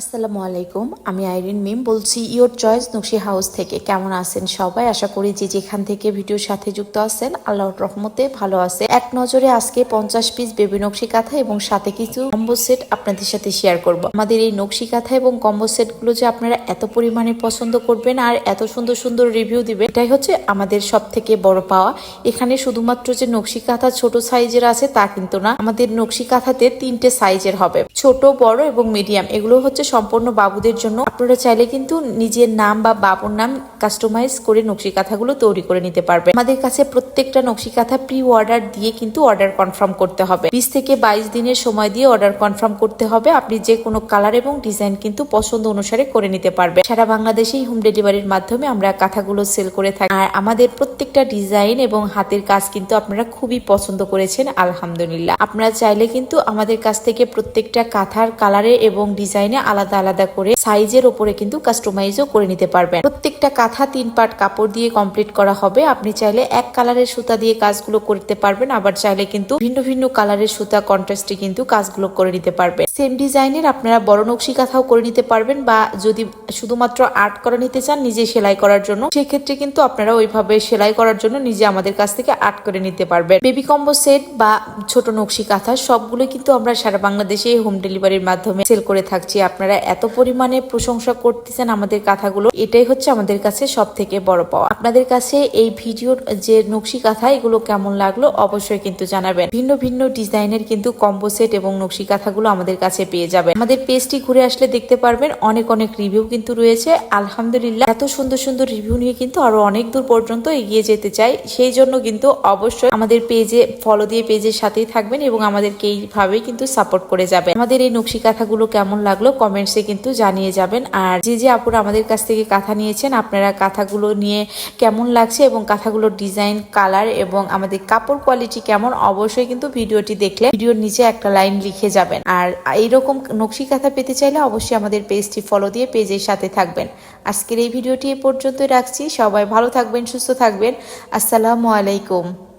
আসসালামু আলাইকুম, আমি আইরিন মিম বলছি ইয়োর চয়েস নকশি হাউস থেকে। কেমন আছেন সবাই? আশা করি যে যেখান থেকে ভিডিওর সাথে যুক্ত আছেন, আল্লাহর রহমতে ভালো আছে এক নজরে আজকে পঞ্চাশ পিস বেবি নকশি কাঁথা এবং সাথে কিছু কম্বো সেট আপনাদের সাথে শেয়ার করব। আমাদের এই নকশি কাঁথা এবং কম্বো সেটগুলো যে আপনারা এত পরিমাণে পছন্দ করবেন আর এত সুন্দর সুন্দর রিভিউ দিবেন, এটাই হচ্ছে আমাদের সব থেকে বড় পাওয়া। এখানে শুধুমাত্র যে নকশি কাঁথা ছোট সাইজের আছে তা কিন্তু না, আমাদের নকশি কাঁথাতে তিনটে সাইজের হবে। ছোট, বড় এবং মিডিয়াম এগুলো হচ্ছে সম্পূর্ণ বাবুদের জন্য। আপনারা চাইলে কিন্তু নিজের নাম বা বাবুর নাম কাস্টমাইজ করে নকশি কাঁথাগুলো তৈরি করে নিতে পারবেন। আমাদের কাছে প্রত্যেকটা নকশি কাঁথা প্রি অর্ডার দিয়ে কিন্তু অর্ডার কনফার্ম করতে হবে। বিশ থেকে বাইশ দিনের সময় দিয়ে অর্ডার কনফার্ম করতে হবে। আপনি যে কোনো কালার এবং ডিজাইন কিন্তু পছন্দ অনুসারে করে নিতে পারবেন। সারা বাংলাদেশেই হোম ডেলিভারির মাধ্যমে আমরা কাঁথাগুলো সেল করে থাকি। আর আমাদের প্রত্যেকটা ডিজাইন এবং হাতের কাজ কিন্তু আপনারা খুবই পছন্দ করেছেন, আলহামদুলিল্লাহ। আপনারা চাইলে কিন্তু আমাদের কাছ থেকে প্রত্যেকটা কাঁথার কালারে এবং ডিজাইনে আলাদা আলাদা আলাদা করে সাইজের ওপরে কিন্তু কাস্টমাইজও করে নিতে পারবেন। প্রত্যেকটা কাঁথা তিন পাট কাপড় দিয়ে কমপ্লিট করা হবে। আপনি চাইলে এক কালারের সুতা দিয়ে কাজগুলো করতে পারবেন, আবার চাইলে কিন্তু ভিন্ন ভিন্ন কালারের সুতা কন্ট্রাস্টে কিন্তু কাজগুলো করে নিতে পারবেন। সেম ডিজাইনের আপনারা বড় নকশি কাঁথাও করে নিতে পারবেন বা যদি শুধুমাত্র আর্ট করে নিতে চান নিজে সেলাই করার জন্য, সেক্ষেত্রে কিন্তু আপনারা ওইভাবে সেলাই করার জন্য নিজে আমাদের কাছ থেকে আর্ট করে নিতে পারবেন। বেবি কম্বো সেট বা ছোট নকশি কাঁথা সবগুলো কিন্তু আমরা সারা বাংলাদেশে হোম ডেলিভারির মাধ্যমে সেল করে থাকছি। আপনারা এত পরিমাণে প্রশংসা করতেছেন আমাদের কাঁথাগুলো, এটাই হচ্ছে আমাদের কাছে সব থেকে বড় পাওয়া। আপনাদের কাছে এই ভিডিওর যে নকশি কাঁথা, এগুলো কেমন লাগল অবশ্যই কিন্তু জানাবেন। ভিন্ন ভিন্ন ডিজাইনের কিন্তু কম্বো সেট এবং নকশি কাঁথাগুলো আমাদের কাছে পেয়ে যাবেন। আমাদের পেজটি ঘুরে আসলে দেখতে পারবেন। অনেক অনেক রিভিউ কিন্তু রয়েছে। আলহামদুলিল্লাহ, এত সুন্দর সুন্দর রিভিউ নিয়ে কিন্তু আরও অনেক দূর পর্যন্ত এগিয়ে যেতে চাই। সেই জন্য কিন্তু অবশ্যই আমাদের পেজে ফলো দিয়ে পেজের সাথেই থাকবেন এবং আমাদেরকে এইভাবেই কিন্তু সাপোর্ট করে যাবেন। আমাদের এই নকশি কাঁথাগুলো কেমন লাগল কমেন্টসে কিন্তু জানিয়ে যাবেন। আর যে যে আপুরা আমাদের কাছ থেকে কাঁথা নিয়েছেন, আপনারা কাঁথাগুলো নিয়ে কেমন লাগছে এবং কাঁথাগুলোর ডিজাইন কালার এবং আমাদের কাপড় কোয়ালিটি কেমন, অবশ্যই কিন্তু ভিডিওটি দেখলে, ভিডিওর নিচে একটা লাইন লিখে যাবেন। আর এইরকম নকশি কাঁথা পেতে চাইলে অবশ্যই আমাদের পেজটি ফলো দিয়ে পেজের সাথে থাকবেন। আজকের এই ভিডিওটি এ পর্যন্তই রাখছি। সবাই ভালো থাকবেন, সুস্থ থাকবেন। আসসালামু আলাইকুম।